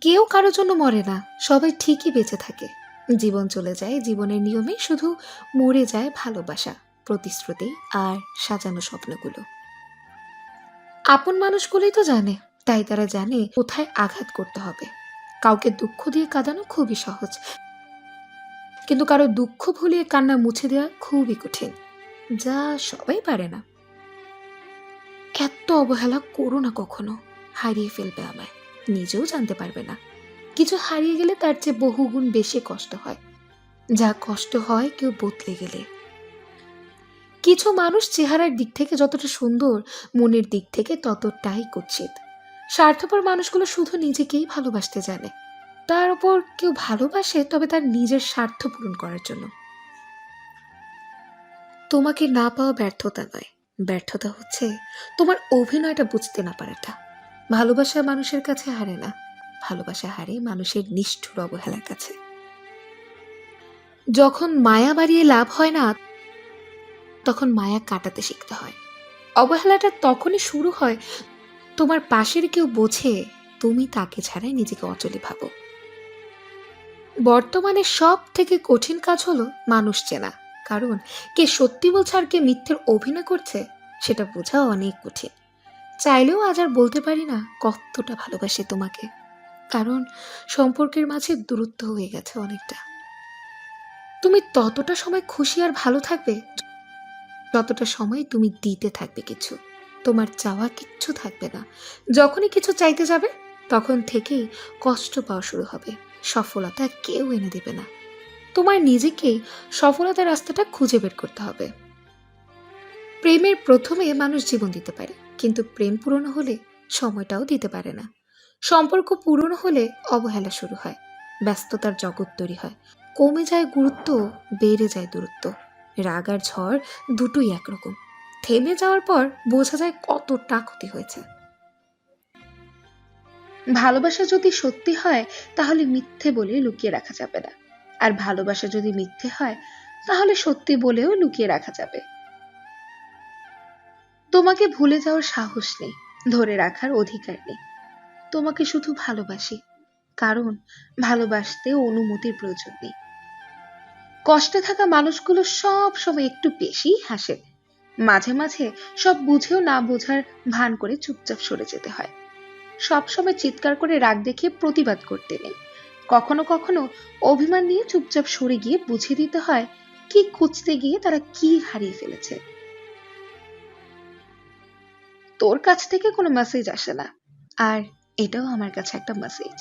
কেউ কারোর জন্য মরে না, সবাই ঠিকই বেঁচে থাকে। জীবন চলে যায়, জীবনের নিয়মে শুধু মরে যায় ভালোবাসা, প্রতিশ্রুতি আর সাজানো স্বপ্নগুলো। আপন মানুষগুলোই তো জানে, তাই তারা জানে কোথায় আঘাত করতে হবে। কাউকে দুঃখ দিয়ে কাঁদানো খুবই সহজ। কিন্তু কারও দুঃখ ভুলিয়ে কান্না মুছে দেওয়া খুবই কঠিন। যা সবাই পারে না। এত অবহেলা করো না কখনো, হারিয়ে ফেলবে আমায়। নিজেও জানতে পারবে না। কিছু হারিয়ে গেলে তার চেয়ে বহুগুণ বেশি কষ্ট হয়। যা কষ্ট হয় কেউ বদলে গেলে। কিছু মানুষ চেহারার দিক থেকে যতটা সুন্দর, মনের দিক থেকে ততটাই কুৎসিত। স্বার্থপর মানুষগুলো শুধু নিজেকেই ভালোবাসতে জানে। তার উপর কেউ ভালোবাসে, তবে তার নিজের স্বার্থ পূরণ করার জন্য। তোমাকে না পাওয়া ব্যর্থতা নয়। ব্যর্থতা হচ্ছে তোমার অভিনয়টা বুঝতে না পারাটা। ভালোবাসা মানুষের কাছে হারে না। ভালোবাসা হারে মানুষের নিষ্ঠুর অবহেলার কাছে। যখন মায়া বাড়িয়ে লাভ হয় না, তখন মায়া কাটাতে শিখতে হয়। অবহেলাটা তখনই শুরু হয়, তোমার পাশের কেউ বোঝে, তুমি তাকে ছাড়াই নিজেকে অচলে ভাবো। বর্তমানে সব থেকে কঠিন কাজ হলো মানুষ চেনা। কারণ কে সত্যি বলছে আর কে মিথ্যের অভিনয় করছে, সেটা বোঝা অনেক কঠিন। চাইলেও আজ আর বলতে পারি না কতটা ভালোবাসে তোমাকে। কারণ সম্পর্কের মাঝে দূরত্ব হয়ে গেছে অনেকটা। তুমি ততটা সময় খুশি আর ভালো থাকবে যতটা সময় তুমি দিতে থাকবে কিছু। তোমার চাওয়া কিচ্ছু থাকবে না। যখনই কিছু চাইতে যাবে, তখন থেকেই কষ্ট পাওয়া শুরু হবে। সফলতা কেউ এনে দেবে না। তোমার নিজেকেই সফলতার রাস্তাটা খুঁজে বের করতে হবে। প্রেমের প্রথমে মানুষ জীবন দিতে পারে। কিন্তু প্রেম পূরণ হলে সময়টাও দিতে পারে না। সম্পর্ক পূরণ হলে অবহেলা শুরু হয়, ব্যস্ততার জগৎ তৈরি হয়, কমে যায় গুরুত্ব, বেড়ে যায় দূরত্ব, রাগ আর ঝড় দুটোই একরকম। থেমে যাওয়ার পর বোঝা যায় কতটা ক্ষতি হয়েছে। ভালোবাসা যদি সত্যি হয়, তাহলে মিথ্যে বলে লুকিয়ে রাখা যাবে না। আর ভালোবাসা যদি মিথ্যে হয়, তাহলে সত্যি বলেও লুকিয়ে রাখা যাবে। তোমাকে ভুলে যাওয়ার সাহস নেই, ধরে রাখার অধিকার নেই। তোমাকে শুধু ভালোবাসি, কারণ ভালোবাসতে অনুমতির প্রয়োজন নেই। কষ্টে থাকা মানুষগুলো সব সময় একটু বেশি হাসে। মাঝে মাঝে সব বুঝেও না বোঝার ভান করে চুপচাপ সরে যেতে হয়। সব সময় চিৎকার করে রাগ দেখিয়ে প্রতিবাদ করতে নেই। কখনো কখনো অভিমান নিয়ে চুপচাপ সরে গিয়ে বুঝিয়ে দিতে হয়, কি খুঁজতে গিয়ে তারা কি হারিয়ে ফেলেছে। তোর কাছ থেকে কোনো মেসেজ আসে না। আর এটাও আমার কাছে একটা মেসেজ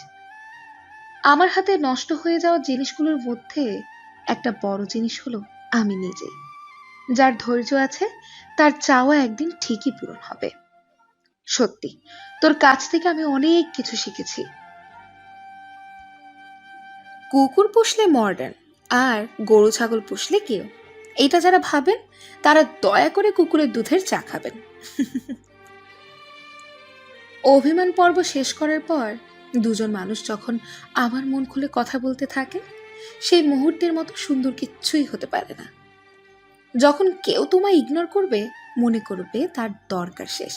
আমার হাতে নষ্ট হয়ে যাওয়া জিনিসগুলোর মধ্যে একটা বড় জিনিস হলো আমি নিজে। যার ধৈর্য আছে, তার চাওয়া একদিন ঠিকই পূরণ হবে। সত্যি, তোর কাছ থেকে আমি অনেক কিছু শিখেছি। কুকুর পুষলে মডার্ন আর গরু ছাগল পুষলে কেউ। এটা যারা ভাবেন, তারা দয়া করে কুকুরের দুধের চা খাবেন। অভিমান পর্ব শেষ করার পর দুজন মানুষ যখন আবার মন খুলে কথা বলতে থাকে, সেই মুহূর্তের মতো সুন্দর কিচ্ছুই হতে পারে না। যখন কেউ তোমায় ইগনোর করবে, মনে করবে তার দরকার শেষ।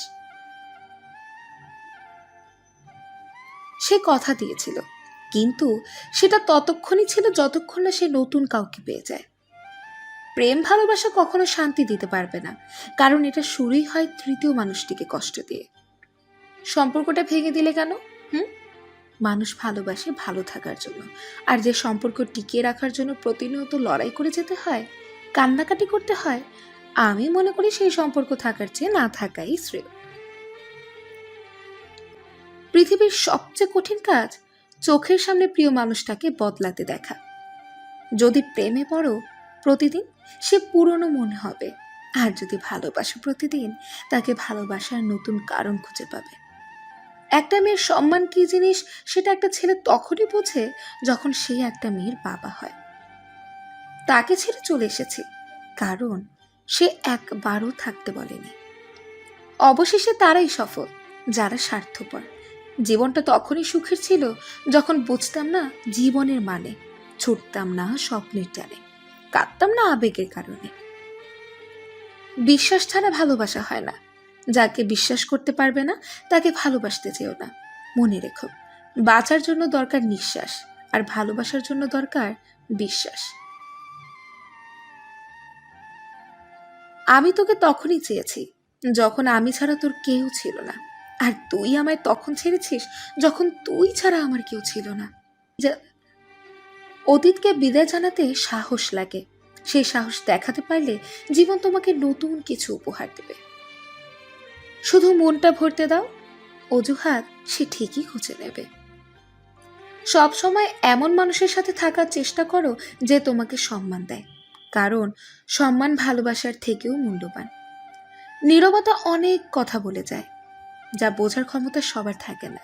সে কথা দিয়েছিল, কিন্তু সেটা ততক্ষণই ছিল যতক্ষণ না সে নতুন কাউকে পেয়ে যায়। প্রেম, ভালোবাসা কখনো শান্তি দিতে পারবে না, কারণ এটা শুরুই হয় তৃতীয় মানুষটিকে কষ্ট দিয়ে। সম্পর্কটা ভেঙে দিলে কেন? হুম? মানুষ ভালোবাসে ভালো থাকার জন্য। আর যে সম্পর্ক টিকিয়ে রাখার জন্য প্রতিনিয়ত লড়াই করে যেতে হয়, কান্নাকাটি করতে হয়, আমি মনে করি সেই সম্পর্ক থাকার চেয়ে না থাকাই শ্রেয়। পৃথিবীর সবচেয়ে কঠিন কাজ, চোখের সামনে প্রিয় মানুষটাকে বদলাতে দেখা। যদি প্রেমে পড়ো, প্রতিদিন সে পুরনো মনে হবে। আর যদি ভালোবাসো প্রতিদিন, তাকে ভালোবাসার নতুন কারণ খুঁজে পাবে। একটা মেয়ের সম্মান কি জিনিস সেটা একটা ছেলে তখনই বোঝে যখন সে একটা মেয়ের বাবা হয়। তাকে ছেড়ে চলে এসেছে, কারণ সে একবারও থাকতে বলেনি। অবশেষে তারাই সফল, যারা স্বার্থপর। জীবনটা তখনই সুখের ছিল যখন বুঝতাম না জীবনের মানে ছুটতাম না স্বপ্নের টানে, কাঁদতাম না আবেগের কারণে। বিশ্বাস ছাড়া ভালোবাসা হয় না যাকে বিশ্বাস করতে পারবে না, তাকে ভালোবাসতে চেও না। মনে রেখো, বাঁচার জন্য দরকার নিঃশ্বাস, আর ভালোবাসার জন্য দরকার বিশ্বাস। আমি তোকে তখনই চেয়েছি, যখন আমি ছাড়া তোর কেউ ছিল না। আর তুই আমায় তখন ছেড়েছিস, যখন তুই ছাড়া আমার কেউ ছিল না। অতীতকে বিদায় জানাতে সাহস লাগে। সেই সাহস দেখাতে পারলে জীবন তোমাকে নতুন কিছু উপহার দেবে। শুধু মনটা ভরতে দাও, অজুহাত সে ঠিকই খুঁজে নেবে। সব সময় এমন মানুষের সাথে থাকার চেষ্টা করো যে তোমাকে সম্মান দেয়, কারণ সম্মান ভালোবাসার থেকেও মূল্যবান। নীরবতা অনেক কথা বলে যায়, যা বোঝার ক্ষমতা সবার থাকে না।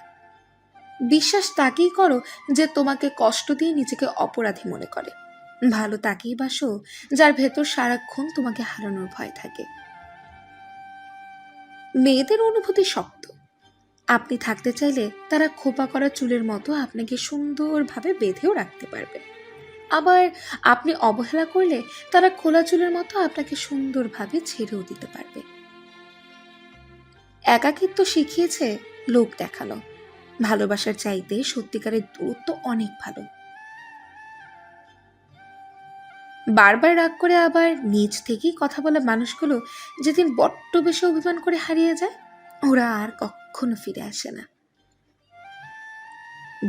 বিশ্বাস তাকেই করো যে তোমাকে কষ্ট দিয়ে নিজেকে অপরাধী মনে করে। ভালো তাকেই বাসো, যার ভেতর সারাক্ষণ তোমাকে হারানোর ভয় থাকে। মেয়েদের অনুভূতি শক্ত। আপনি থাকতে চাইলে তারা খোপা করা চুলের মতো আপনাকে সুন্দরভাবে বেঁধেও রাখতে পারবে। আবার আপনি অবহেলা করলে তারা খোলা চুলের মতো আপনাকে সুন্দরভাবে ছেড়েও দিতে পারবে। একাকিত্ব শিখিয়েছে লোক দেখানো। ভালোবাসার চাইতে সত্যিকারের দূরত্ব অনেক ভালো। বারবার রাগ করে আবার নিজ থেকেই কথা বলা মানুষগুলো যেদিন বড্ড বেশি অভিমান করে হারিয়ে যায়, ওরা আর কখনো ফিরে আসে না।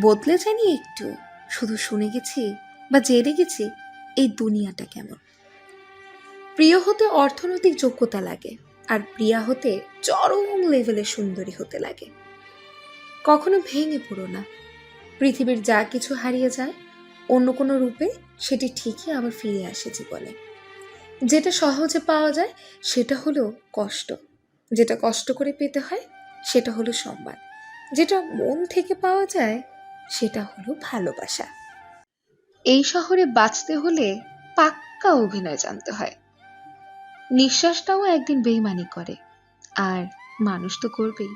বদলে যায়নি একটু, শুধু শুনে গেছি বা জেনে গেছি এই দুনিয়াটা কেমন। প্রিয় হতে অর্থনৈতিক যোগ্যতা লাগে, আর প্রিয়া হতে চরম লেভেলে সুন্দরী হতে লাগে। কখনো ভেঙে পড়ো না। পৃথিবীর যা কিছু হারিয়ে যায় অন্য কোনো রূপে সেটি ঠিকই আবার ফিরে আসে জীবনে। যেটা সহজে পাওয়া যায় সেটা হলো কষ্ট। যেটা কষ্ট করে পেতে হয় সেটা হলো সম্মান। যেটা মন থেকে পাওয়া যায় সেটা হলো ভালোবাসা। এই শহরে বাঁচতে হলে পাক্কা অভিনয় জানতে হয়। নিঃশ্বাসটাও একদিন বেইমানি করে, আর মানুষ তো করবেই।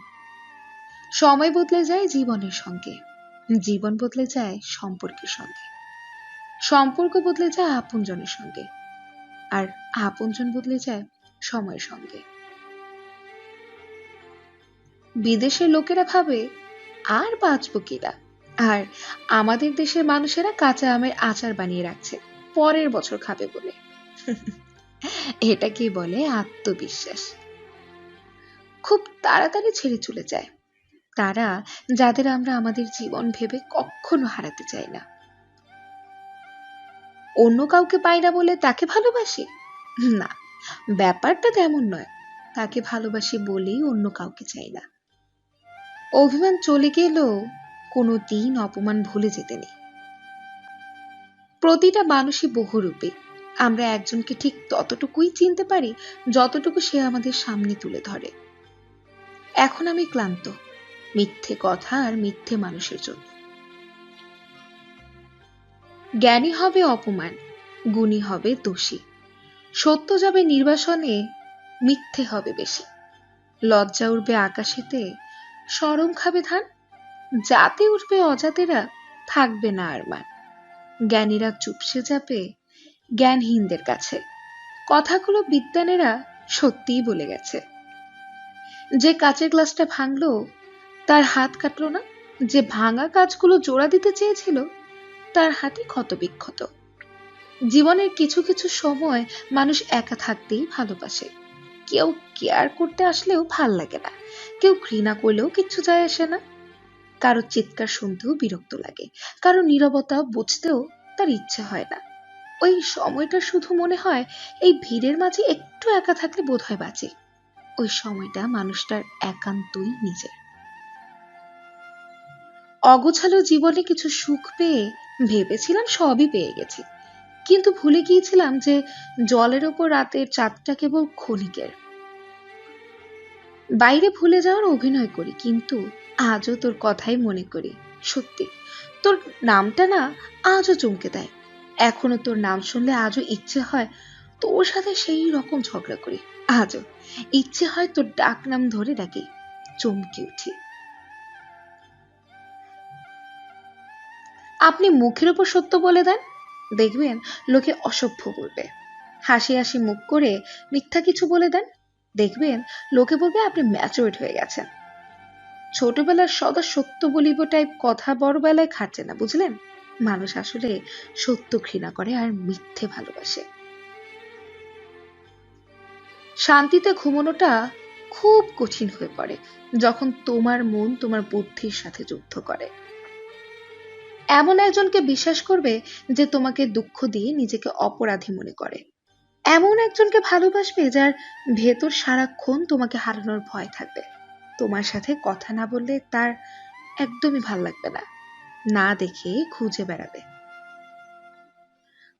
সময় বদলে যায় জীবনের সঙ্গে, জীবন বদলে যায় সম্পর্কের সঙ্গে। সম্পর্ক বদলে যায় আপনজনের সঙ্গে। আর আপনজন বদলে যায় সময়ের সঙ্গে। বিদেশের লোকেরা ভাবে, আর বাঁচবো কিনা আর আমাদের দেশের মানুষেরা কাঁচা আমের আচার বানিয়ে রাখছে, পরের বছর খাবে বলে। এটাকে বলে? আত্মবিশ্বাস। খুব তাড়াতাড়ি ছেড়ে চলে যায়। তারা, যাদের আমরা আমাদের জীবন ভেবে কখনো হারাতে চাই না। অন্য কাউকে পাই না বলে তাকে ভালোবাসি? না, ব্যাপারটা তেমন নয়। তাকে ভালোবাসি বলেই অন্য কাউকে চাই না। অভিমান চলে গেলেও কোনো দিন অপমান ভুলে যেতে নেই। প্রতিটা মানুষই বহুরূপী। আমরা একজনকে ঠিক ততটুকুই চিনতে পারি যতটুকু সে আমাদের সামনে তুলে ধরে। এখন আমি ক্লান্ত। মিথ্যে কথা আর মিথ্যে মানুষের জন্য। জ্ঞানী হবে অপমান, গুণী হবে দোষী। সত্য যাবে নির্বাসনে, মিথ্যে হবে বেশি। লজ্জা উঠবে আকাশেতে, সরম খাবে ধান। যাতে উঠবে অজাতেরা, থাকবে না আর মান। জ্ঞানীরা চুপসে যাবে, জ্ঞানহীনদের কাছে। কথাগুলো বিদ্যানেরা সত্যিই বলে গেছে। যে কাচের গ্লাসটা ভাঙলো, তার হাত কাটলো না। যে ভাঙা কাজগুলো জোড়া দিতে চেয়েছিল তার হাতে ক্ষত বিক্ষত জীবনের কিছু কিছু সময় মানুষ একা থাকতেই ভালোবাসে। কেউ কেয়ার করতে আসলেও ভালো লাগে না। কেউ ঘৃণা করলেও কিচ্ছু যায় আসে না। কারও চিৎকার শুনতেও বিরক্ত লাগে। কারও নীরবতা বুঝতেও তার ইচ্ছে হয় না। ওই সময়টা শুধু মনে হয় এই ভিড়ের মাঝে একটু একা থাকলে বোধ হয় বাঁচে। ওই সময়টা মানুষটার একান্তই নিজের। অগোছালো জীবনে কিছু সুখ পেয়ে ভেবেছিলাম সবই পেয়ে গেছি। কিন্তু ভুলে গিয়েছিলাম যে জলের ওপর রাতের চাঁদটা কেবল ক্ষণিকের। বাইরে ভুলে যাওয়ার অভিনয় করি, কিন্তু আজও তোর কথাই মনে করি, সত্যি। তোর নামটা না আজও চমকে দেয়। এখনও তোর নাম শুনলে আজও ইচ্ছে হয় তোর সাথে সেই রকম ঝগড়া করি। আজও ইচ্ছে হয় তোর ডাক নাম ধরে ডাকি, চমকে উঠি। আপনি মুখের উপর সত্য বলে দেন? দেখবেন লোকে অসভ্য বলবে। হাসি হাসি মুখ করে মিথ্যা কিছু বলে দেন? দেখবেন লোকে বলবে আপনি ম্যাচুরেট হয়ে গেছেন। ছোটবেলার সদা সত্য বলিব টাইপ কথা বড়বেলায় খাচ্ছে না, বুঝলেন? মানুষ আসলে সত্য ঘৃণা করে আর মিথ্যে ভালোবাসে। শান্তিতে ঘুমানোটা খুব কঠিন হয়ে পড়ে, যখন তোমার মন তোমার বুদ্ধির সাথে যুদ্ধ করে। এমন একজনকে বিশ্বাস করবে যে তোমাকে দুঃখ দিয়ে নিজেকে অপরাধী মনে করে। এমন একজনকে ভালোবাসবে যার ভেতর সারাক্ষণ তোমাকে হারানোর ভয় থাকবে। তোমার সাথে কথা না বললে তার একদমই ভালো লাগবে না। না দেখে খুঁজে বেড়াবে।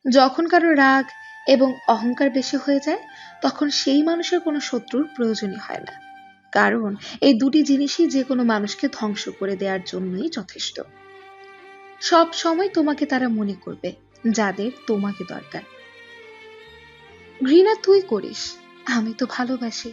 যখন কারও রাগ এবং অহংকার বেশি হয়ে যায়, তখন সেই মানুষের কোনো শত্রুর প্রয়োজনই হয় না। কারণ এই দুটি জিনিসই যে কোনো মানুষকে ধ্বংস করে দেওয়ার জন্যই যথেষ্ট। সব সময় তোমাকে তারা মনে করবে, যাদের তোমাকে দরকার। ঘৃণা তুই করিস, আমি তো ভালোবাসি।